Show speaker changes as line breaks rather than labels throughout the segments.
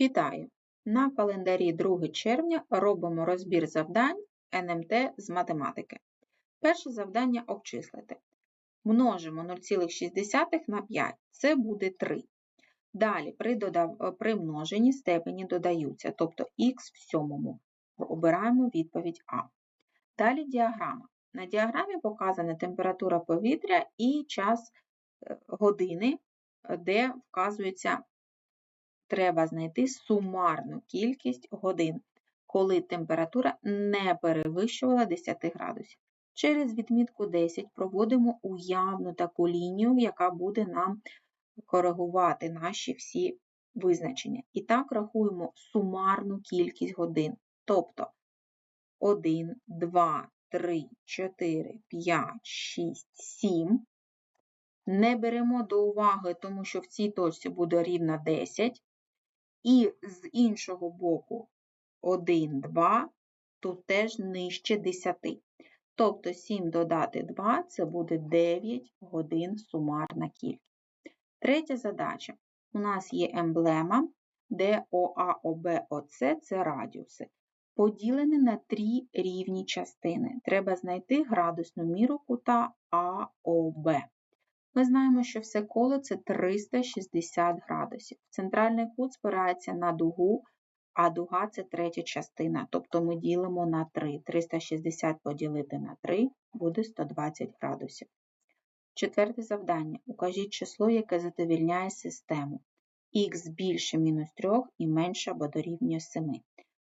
Вітаю! На календарі 2 червня робимо розбір завдань НМТ з математики. Перше завдання обчислити. Множимо 0,6 на 5, це буде 3. Далі при, додав... при множенні степені додаються, тобто х в сьомому. Обираємо відповідь А. Далі діаграма. На діаграмі показана температура повітря і час е, години, де вказується треба знайти сумарну кількість годин, коли температура не перевищувала 10 градусів. Через відмітку 10 проводимо уявну таку лінію, яка буде нам коригувати наші всі визначення. І так рахуємо сумарну кількість годин. Тобто 1, 2, 3, 4, 5, 6, 7. Не беремо до уваги, тому що в цій точці буде рівно 10. І з іншого боку 1, 2, тут теж нижче 10. Тобто 7 додати 2 це буде 9 годин сумарна кількість. Третя задача. У нас є емблема, ОА, це радіуси. Поділені на три рівні частини. Треба знайти градусну міру кута АОБ. Ми знаємо, що все коло це 360 градусів. Центральний кут спирається на дугу, а дуга це третя частина, тобто ми ділимо на 3. 360 поділити на 3 буде 120 градусів. Четверте завдання. Укажіть число, яке задовільняє систему. Х більше мінус 3 і менше або дорівнює 7.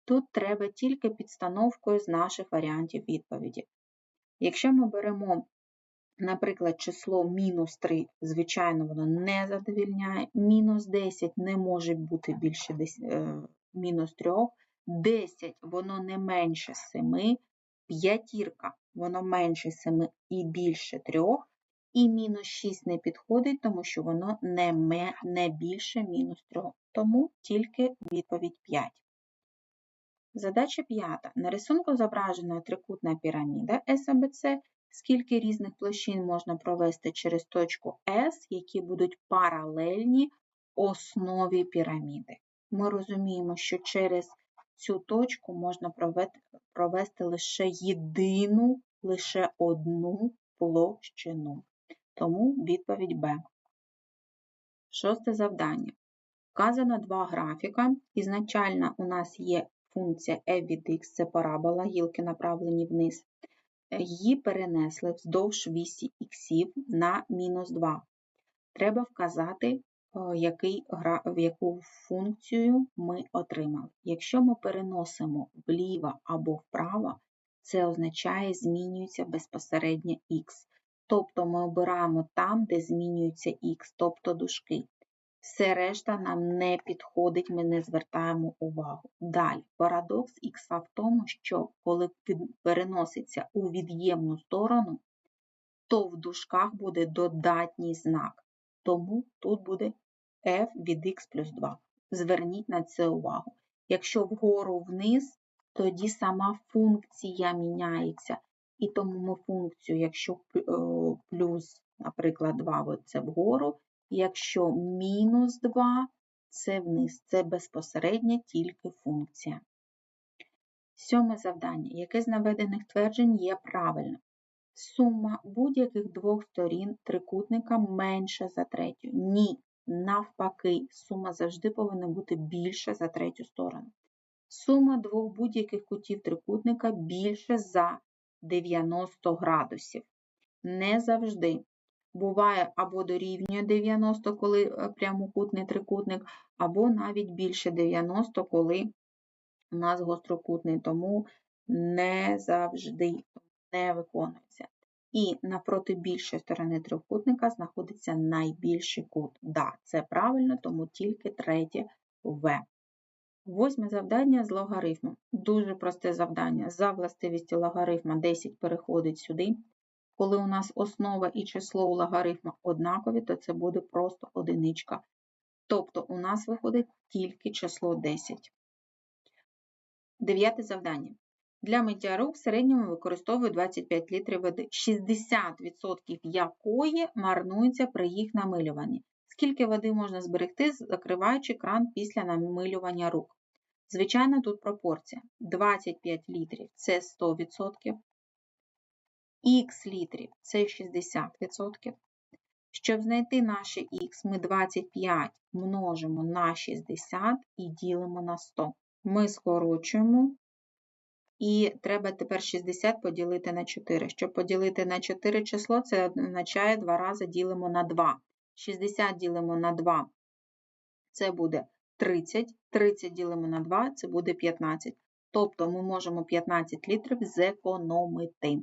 Тут треба тільки підстановкою з наших варіантів відповіді. Якщо ми беремо Наприклад, число мінус 3, звичайно, воно не задовільняє. Мінус 10 не може бути більше 10, е, мінус 3, 10 воно не менше 7, п'ятірка воно менше 7 і більше 3, і мінус 6 не підходить, тому що воно не, не більше мінус 3. Тому тільки відповідь 5. Задача п'ята. На рисунку зображена трикутна піраміда САБЦ скільки різних площин можна провести через точку S, які будуть паралельні основі піраміди. Ми розуміємо, що через цю точку можна провести лише єдину, лише одну площину. Тому відповідь Б. Шосте завдання. Вказано два графіка. Ізначально у нас є функція f від x, це парабола, гілки направлені вниз її перенесли вздовж вісі х на мінус 2. Треба вказати, е, який, в яку функцію ми отримали. Якщо ми переносимо вліво або вправо, це означає, змінюється безпосередньо х. Тобто ми обираємо там, де змінюється х, тобто дужки. Все решта нам не підходить, ми не звертаємо увагу. Далі, парадокс х в тому, що коли переноситься у від'ємну сторону, то в дужках буде додатній знак. Тому тут буде f від x плюс 2. Зверніть на це увагу. Якщо вгору вниз, тоді сама функція міняється. І тому ми функцію, якщо е, плюс, наприклад, 2 це вгору, Якщо мінус 2 це вниз, це безпосередня тільки функція. Сьоме завдання. Яке з наведених тверджень є правильним? Сума будь-яких двох сторін трикутника менша за третю. Ні. Навпаки, сума завжди повинна бути більша за третю сторону. Сума двох будь-яких кутів трикутника більше за 90 градусів. Не завжди буває або дорівнює 90, коли е, прямокутний трикутник, або навіть більше 90, коли у нас гострокутний, тому не завжди не виконується. І напроти більшої сторони трикутника знаходиться найбільший кут. Да, це правильно, тому тільки третє В. Восьме завдання з логарифмом. Дуже просте завдання. За властивістю логарифма 10 переходить сюди. Коли у нас основа і число у логарифма однакові, то це буде просто одиничка. Тобто у нас виходить тільки число 10. Дев'яте завдання. Для миття рук в середньому використовують 25 літрів води, 60% якої марнується при їх намилюванні. Скільки води можна зберегти, закриваючи кран після намилювання рук? Звичайно, тут пропорція. 25 літрів це 100%, х літрів це 60%. Щоб знайти наше х, ми 25 множимо на 60 і ділимо на 100. Ми скорочуємо, і треба тепер 60 поділити на 4. Щоб поділити на 4 число, це означає 2 рази ділимо на 2. 60 ділимо на 2, це буде 30. 30 ділимо на 2, це буде 15. Тобто ми можемо 15 літрів зекономити.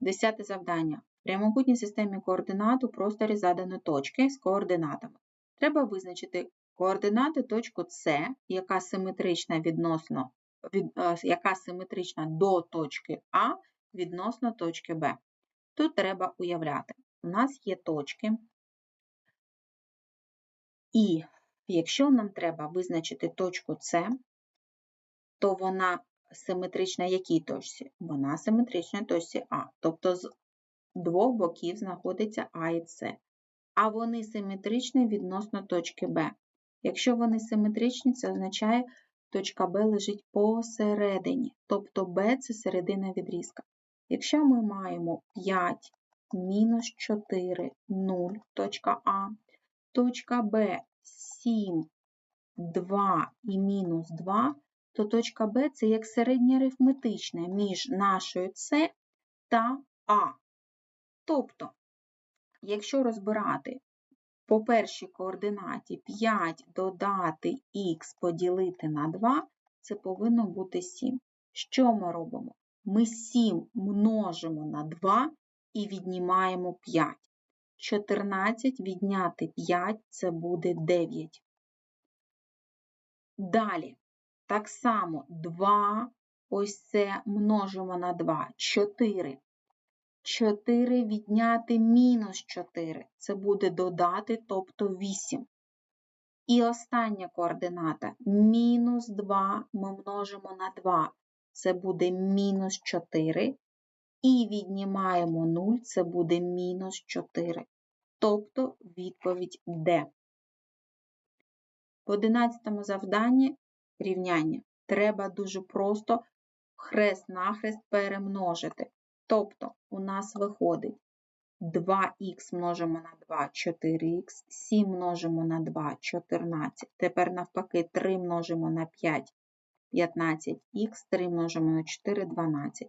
Десяте завдання. В прямокутній системі координат у просторі задано точки з координатами. Треба визначити координати точку С, яка симетрична відносно, від, е, яка симетрична до точки А відносно точки Б. Тут треба уявляти, у нас є точки, і якщо нам треба визначити точку С, то вона симетрична якій точці? Вона симетрична точці А. Тобто з двох боків знаходиться А і С. А вони симетричні відносно точки Б. Якщо вони симетричні, це означає, точка Б лежить посередині, тобто Б це середина відрізка. Якщо ми маємо 5, мінус 4, 0, точка А, точка Б 7, 2 і мінус 2, то точка Б це як середнє арифметичне між нашою С та А. Тобто, якщо розбирати по першій координаті 5 додати х поділити на 2, це повинно бути 7. Що ми робимо? Ми 7 множимо на 2 і віднімаємо 5. 14 відняти 5 це буде 9. Далі, так само 2, ось це множимо на 2, 4. 4 відняти мінус 4. Це буде додати, тобто 8. І остання координата мінус 2 ми множимо на 2. Це буде мінус 4. І віднімаємо 0, це буде мінус 4. Тобто відповідь Д. В 11 завданні рівняння треба дуже просто хрест-нахрест перемножити. Тобто у нас виходить 2х множимо на 2 4х, 7 множимо на 2 14. Тепер, навпаки, 3 множимо на 5 15х, 3 множимо на 4 12.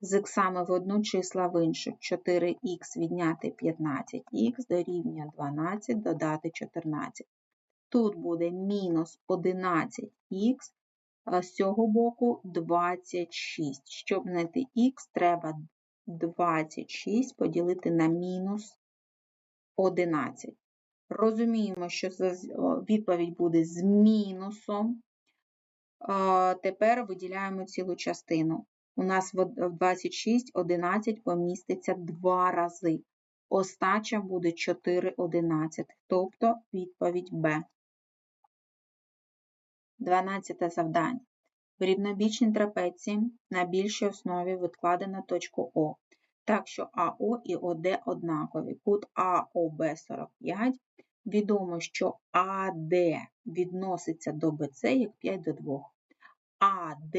З іксами в одну числа в іншу 4х відняти 15х дорівнює 12 додати 14. Тут буде мінус 11х, а з цього боку 26. Щоб знайти х, треба 26 поділити на мінус 11. Розуміємо, що відповідь буде з мінусом. Тепер виділяємо цілу частину. У нас в 26 11 поміститься 2 рази. Остача буде 4 11, тобто відповідь Б. 12 завдання. В рівнобічній трапеції на більшій основі відкладено точку О, так що АО і ОД однакові. Кут АОБ 45. Відомо, що АД відноситься до БЦ як 5 до 2. АД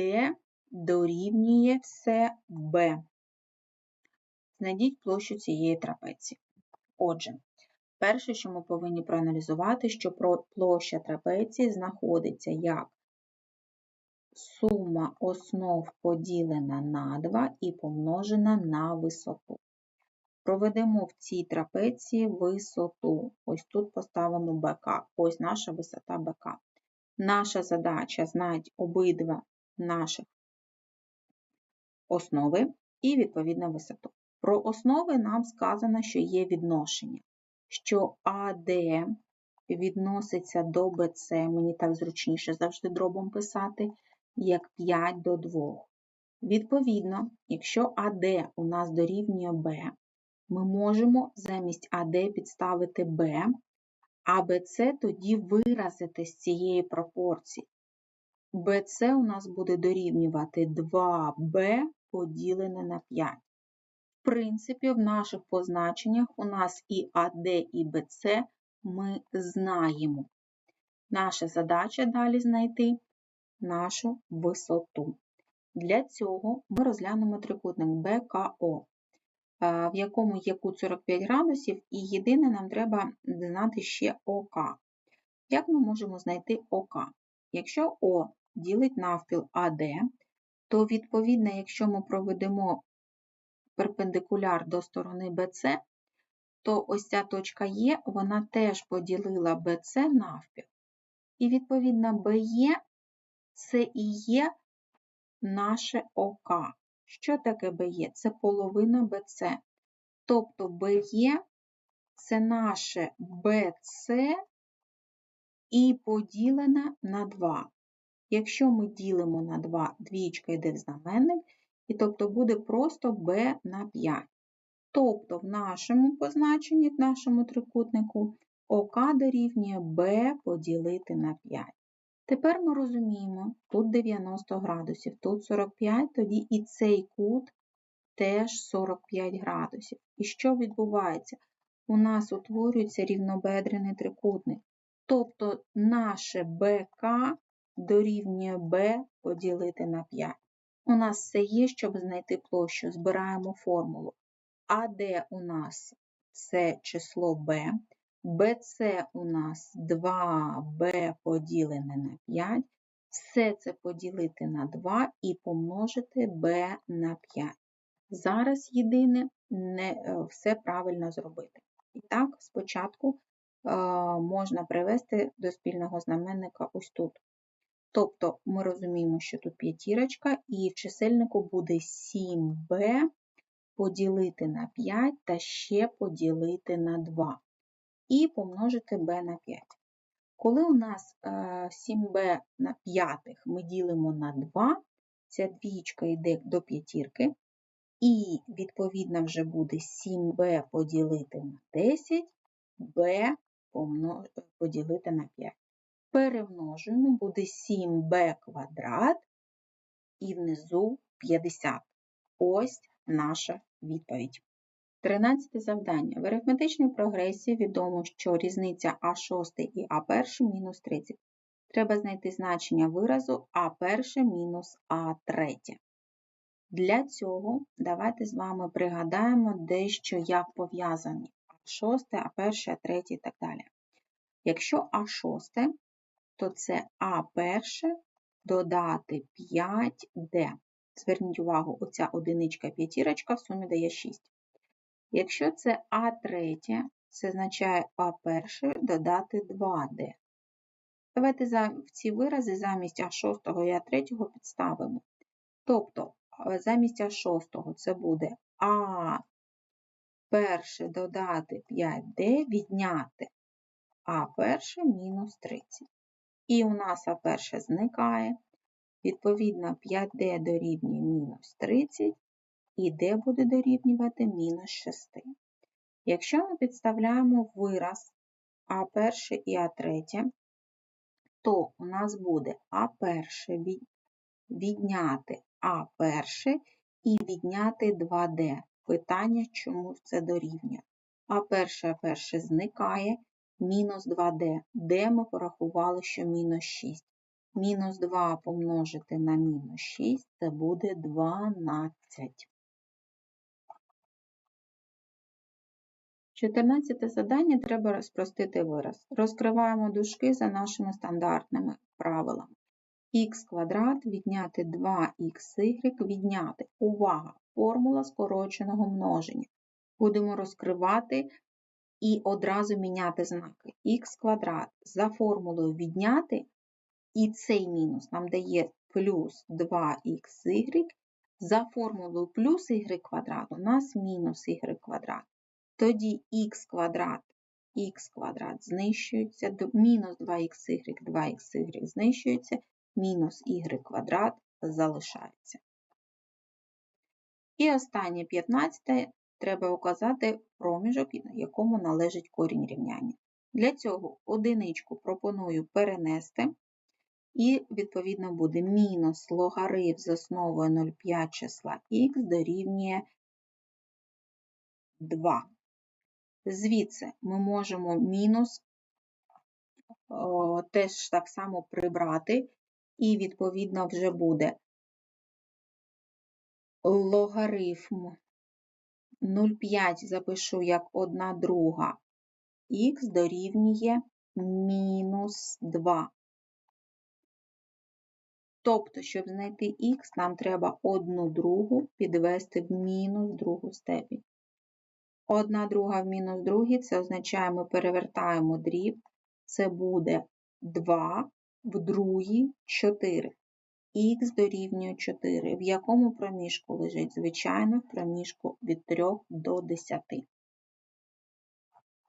дорівнює все Б. Знайдіть площу цієї трапеції. Отже, перше, що ми повинні проаналізувати, що площа трапеції знаходиться як сума основ поділена на 2 і помножена на висоту. Проведемо в цій трапеції висоту. Ось тут поставимо БК. Ось наша висота БК. Наша задача знати обидва наших основи і відповідно висоту. Про основи нам сказано, що є відношення, що АД відноситься до БЦ, мені так зручніше завжди дробом писати, як 5 до 2. Відповідно, якщо АД у нас дорівнює Б, ми можемо замість АД підставити Б, а БЦ тоді виразити з цієї пропорції. БЦ у нас буде дорівнювати 2Б поділене на 5. Принципі, в наших позначеннях у нас і АД, і БЦ ми знаємо. Наша задача далі знайти нашу висоту. Для цього ми розглянемо трикутник БКО, в якому є кут 45 градусів, і єдине нам треба знати ще ОК. Як ми можемо знайти ОК? Якщо О ділить навпіл АД, то відповідно, якщо ми проведемо перпендикуляр до сторони BC, то ось ця точка Е, вона теж поділила BC навпіл. І, відповідно, BE це і є наше ОК. Що таке BE? Це половина BC. Тобто BE це наше BC і поділене на 2. Якщо ми ділимо на 2, двічка йде в знаменник, і тобто буде просто b на 5. Тобто в нашому позначенні, в нашому трикутнику, ОК дорівнює b поділити на 5. Тепер ми розуміємо, тут 90 градусів, тут 45, тоді і цей кут теж 45 градусів. І що відбувається? У нас утворюється рівнобедрений трикутник. Тобто наше БК дорівнює b поділити на 5. У нас все є, щоб знайти площу. Збираємо формулу. АД у нас це число b, BC у нас 2b поділене на 5. Все це поділити на 2 і помножити b на 5. Зараз єдине не е, все правильно зробити. І так, спочатку е, можна привести до спільного знаменника ось тут. Тобто ми розуміємо, що тут п'ятірочка, і в чисельнику буде 7b поділити на 5 та ще поділити на 2. І помножити b на 5. Коли у нас 7b е, на п'ятих ми ділимо на 2, ця двічка йде до п'ятірки, і, відповідно, вже буде 7b поділити на 10, b поділити на 5 перемножуємо, буде 7b квадрат і внизу 50. Ось наша відповідь. Тринадцяте завдання. В арифметичній прогресії відомо, що різниця А6 і А1 мінус 30. Треба знайти значення виразу А1 мінус А3. Для цього давайте з вами пригадаємо дещо, як пов'язані А6, А1, А3 і так далі. Якщо А6 то це А перше додати 5D. Зверніть увагу, оця одиничка п'ятірочка в сумі дає 6. Якщо це А третє, це означає А перше додати 2D. Давайте в ці вирази замість А6 і А3 підставимо. Тобто, замість А6 це буде А перше додати 5D, відняти А перше мінус 30. І у нас А1 зникає. Відповідно, 5D дорівнює мінус 30, і D буде дорівнювати мінус 6. Якщо ми підставляємо вираз А1 і А3, то у нас буде А1 відняти А1 і відняти 2D. Питання, чому це дорівнює. А1 А1 зникає, мінус 2D. Де ми порахували, що мінус 6. Мінус 2 помножити на мінус 6 це буде 12. 14 завдання треба спростити вираз. Розкриваємо дужки за нашими стандартними правилами. х квадрат відняти 2х відняти. Увага! Формула скороченого множення. Будемо розкривати і одразу міняти знаки. х квадрат за формулою відняти, і цей мінус нам дає плюс 2х, за формулою плюс y квадрат у нас мінус y квадрат. Тоді х квадрат х квадрат знищується, мінус 2х, 2х знищується, мінус y квадрат залишається. І останнє 15 треба указати проміжок, якому належить корінь рівняння. Для цього одиничку пропоную перенести, і, відповідно, буде мінус логарифм з основою 0,5 числа х дорівнює 2. Звідси ми можемо мінус о, теж так само прибрати, і, відповідно, вже буде логарифм 0,5 запишу як 1 друга х дорівнює мінус 2. Тобто, щоб знайти х, нам треба 1 другу підвести в мінус другу степінь. 1 друга в мінус другій, це означає, ми перевертаємо дріб, це буде 2 в другій 4. Х дорівнює 4. В якому проміжку лежить? Звичайно, в проміжку від 3 до 10.